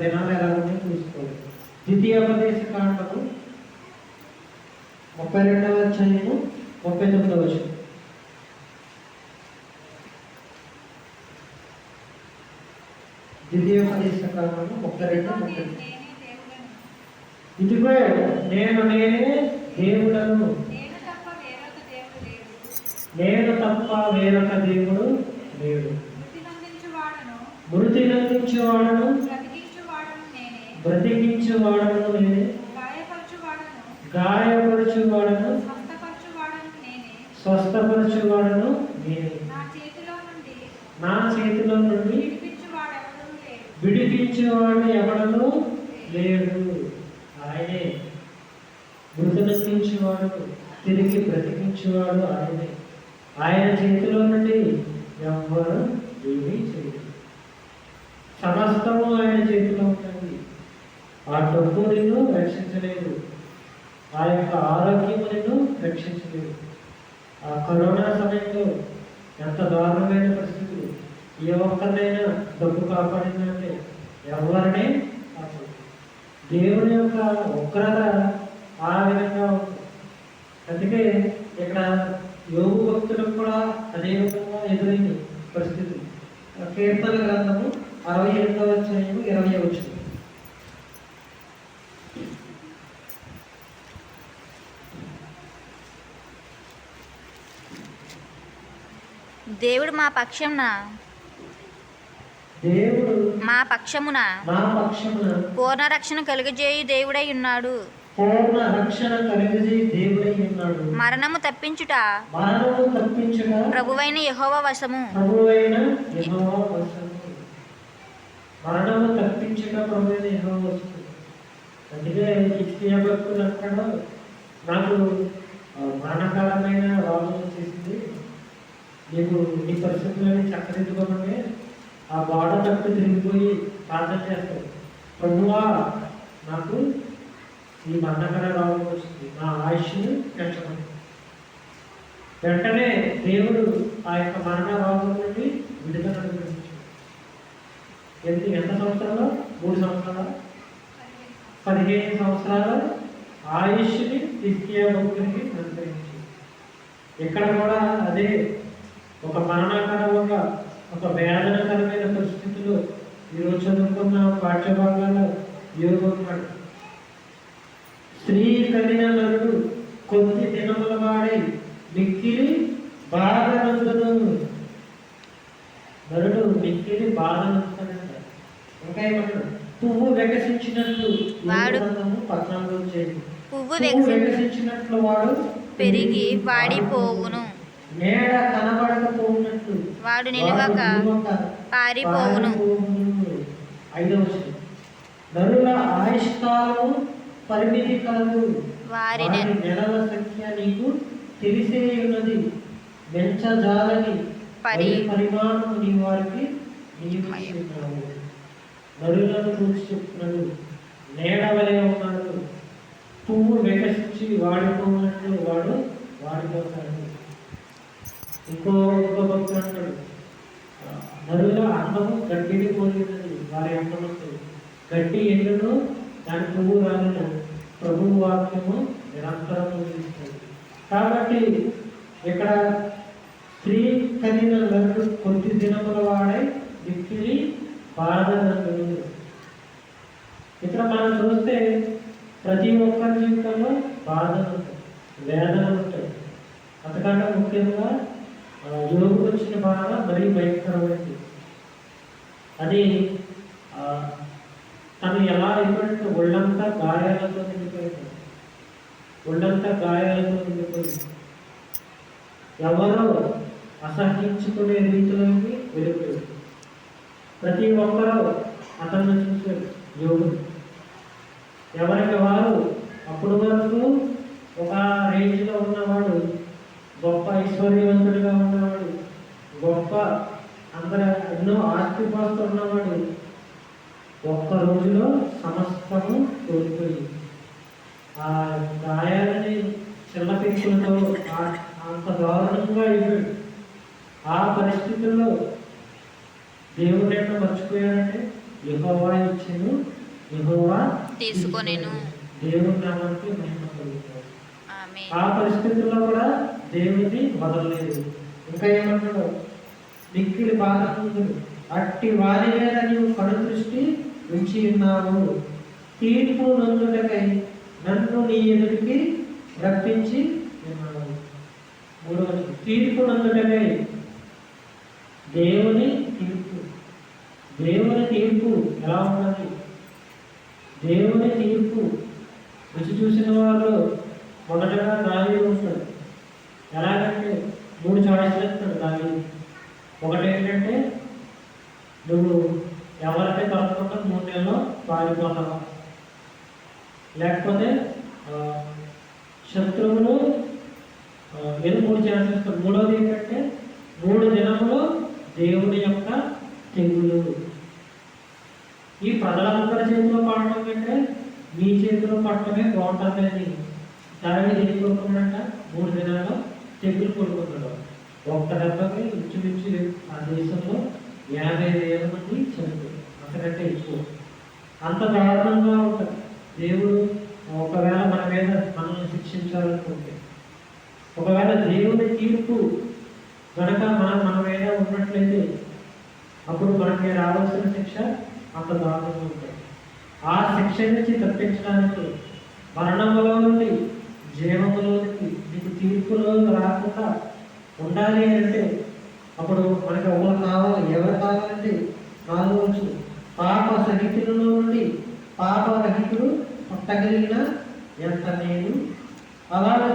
దినాలు ఎలా ఉన్నాయో చూసుకోవాలి. ద్వితీయోపదేశ కాండము ముప్పై రెండవ అధ్యాయము ముప్పై తొమ్మిదవ వచనం. ద్వితీయోపదేశ కాండము ముప్పై రెండు ముప్పై ఇదిగో నేను నేనే దేవుడను. నేను తప్ప వేరొక దేవుడు లేడు. నేను తప్ప వేరొక దేవుడు లేడు మృతి నందించువాడను మృతి నందించేవాడను బ్రతికించువాడను నేనే బ్రతికించేవాడను నేనే. స్వస్థపరచువాడను నేనే. స్వస్థపరచువాడను నేనే. నా చేతిలో నుండి విడిపించేవాడు ఎవడను లేడు. ఆయనే. మృతి నందించేవాడు తిరిగి బ్రతికించేవాడు ఆయనే. ఆయన చేతిలో నుండి ఎవ్వరు ఏమీ చేయడు సమస్తము ఆయన చేతిలో ఉంటుంది ఆ డబ్బు నిన్ను రక్షించలేదు. ఆ యొక్క ఆరోగ్యము నిన్ను రక్షించలేదు. ఆ కరోనా సమయంలో ఎంత దారుణమైన పరిస్థితులు ఏ ఒక్కరినైనా డబ్బు కాపాడిందంటే ఎవరినే దేవుని యొక్క ఉగ్రత ఆ విధంగా ఉంది. అందుకే ఇక్కడ యోగు భక్తులకు కూడా అదే విధంగా ఎదురైంది పరిస్థితి. కీర్తన గ్రంథము అరవై ఎనిమిదవ అధ్యాయము ఇరవై వచ్చింది దేవుడు మా పక్షమున. దేవుడు మా పక్షమున పూర్ణ రక్షణ కలుగజేయు దేవుడై ఉన్నాడు. మరణము తప్పించుట ప్రభువైన యెహోవా వశము. మరణము తప్పించుట ప్రభువైన యెహోవా వశము. అందుకే నాకు ఆ, మరణకాలమైన రోగం వచ్చేసింది నీకు నీ పరిస్థితులని చక్కదిద్దుకోమంటే ఆ బాడ తప్పు తిరిగిపోయి ప్రార్థన చేస్తాడు. ప్రభువా నాకు ఈ మరణకర రోగం వచ్చింది నా ఆయుష్ని పెంచమని. వెంటనే దేవుడు ఆ యొక్క మరణ రోగం నుండి విడుదల అనుగ్రహించాడు. ఎంత ఎంత సంవత్సరాలు? మూడు సంవత్సరాలు? పదిహేను సంవత్సరాల ఆయుష్ని తీసుకెళ్ళి భక్తునికి అనుగ్రహించింది ఇక్కడ కూడా అదే ఒక మరణకరమైన ఒక వేదనకరమైన పరిస్థితులు ఈరోజు చదువుకున్న పాఠ్యభాగాల్లో యోగన్నాడు స్త్రీ కలిగిన నరుడు కొద్ది దినముల వాడై మిక్కిలి బాధనందును. నరుడు మిక్కిలి బాధనందుతాడంట ఇంకా ఏమన్నాడు పువ్వు వికసించినట్లు పద్నాలుగో పువ్వు వికసించినట్లు వాడు పెరిగి వాడిపోవును. నేడ కనబడకపోవునట్లు వాడు నిలువక పారిపోవును. ఐదవ. నరుల ఆయుష్కాలము పరిమితి కలదు. వారి నెలల సంఖ్య నీకు తెలిసే ఉన్నది పెంచజాలని పరి మరి పరిమాణము నీ వారికి నియమిస్తున్నావు నరులను చూసి చెప్తున్నాడు. నేడ వలె ఉన్నాడు. పువ్వు వికసించి వాడిపోయినట్లు వాడు వాడిపోతాడు. ఇంకో ఇంకో భక్తుడు అంటాడు నరుల అన్నము గడ్డిని పోలినది వారి అన్నమంతా గడ్డి ఎండును దాని పువ్వు రాలిన ప్రభు వాక్యము నిరంతరం కాబట్టి ఇక్కడ స్త్రీ కలిగిన నరుడు కొద్ది దినముల వాడై దిక్కిలి బాధనందుడు ఇక్కడ మనం చూస్తే ప్రతి ఒక్కరి జీవితంలో బాధలు ఉంటాయి వేదన ఉంటాయి. అంతకంటే ముఖ్యంగా యోగుకు వచ్చిన బాధ మరీ భయంకరమైనది అది తను ఎలా అయిపోయింది ఒళ్ళంతా గాయాలతో నిండిపోయింది. ఒళ్ళంతా గాయాలతో నిండిపోయింది. ఎవరో అసహించుకునే రీతిలోకి వెళ్ళిపోయింది ప్రతి ఒక్కరూ అతన్ని చూశారు యోగుడు ఎవరికి వారు? అప్పుడు వరకు ఒక రేంజ్లో ఉన్నవాడు గొప్ప ఐశ్వర్యవంతుడిగా ఉన్నవాడు గొప్ప అందర ఎన్నో ఆస్తిపాస్తులు ఉన్నవాడు ఒక్క రోజులో సమస్తము కోల్పోయి ఆ గాయాలని చిన్నపిక్కులతో ఆ- అంత దారుణంగా అయిపోయాడు ఆ పరిస్థితుల్లో దేవుడు ఎట్లా మర్చిపోయాడంటే యెహోవా ఇచ్చెను యెహోవా తీసుకొనెను. దేవుని నామానికి మహిమ కలుగుతుంది ఆమె ఆ పరిస్థితుల్లో కూడా దేవుడిని వదలలేదు ఇంకా ఏమంటాడు? మిక్కిలి బాధకుందుడు అట్టి వారి మీద నీవు కను దృష్టి ఉంచి ఉన్నావు. తీర్పు నందుటకై నన్ను నీ ఎదుటికి రప్పించి ఉన్నావు. మూడవది తీర్పు నందుటకై దేవుని తీర్పు. దేవుని తీర్పు ఎలా ఉన్నది? దేవుని తీర్పు రుచి చూసిన వాళ్ళు మొదటగా దావీదు ఉంటాడు ఎలాగంటే మూడు చాయిస్లు ఇస్తాడు దావీదు ఒకటి ఏంటంటే నువ్వు ఎవరైతే కలుపుకుంటా మూడు నెలలో పారిపోతావా లేకపోతే శత్రువులు ఏదో మూడు ఛాన్సెస్ ఇస్తాడు మూడవది ఏంటంటే మూడు దినములు దేవుని యొక్క తెగులు ఈ ప్రజలందరి చేతిలో పడటం కంటే మీ చేతిలో పట్టడమే బాగుంటుంది అని. దాని దేని కోరుకున్నాడంట మూడు దినాల్లో తెగులు కోరుకున్నాడు ఒక్క దెబ్బకి ఇంచుమించు ఆ దేశంలో యాభై వేల మంది చనిపోయారు. అంతకంటే ఎక్కువ. అంత దారుణంగా ఉంటుంది. దేవుడు ఒకవేళ మన మీద మనల్ని శిక్షించాలనుకుంటే ఒకవేళ దేవుని తీర్పు కనుక మన మన మీద ఉన్నట్లయితే అప్పుడు మనకి రావాల్సిన శిక్ష అంత దారుణంగా ఉంటుంది. ఆ శిక్ష నుంచి తప్పించడానికి మరణంలో నుండి జీవములో మీకు నీకు తీర్పులో రాకుండా ఉండాలి అంటే అప్పుడు మనకు ఎవరు కావాలి ఎవరు కావాలంటే నాలుగు పాప సహితులలో నుండి పాప రహితుడు పుట్టగలిగిన ఎంత నేను అలాగే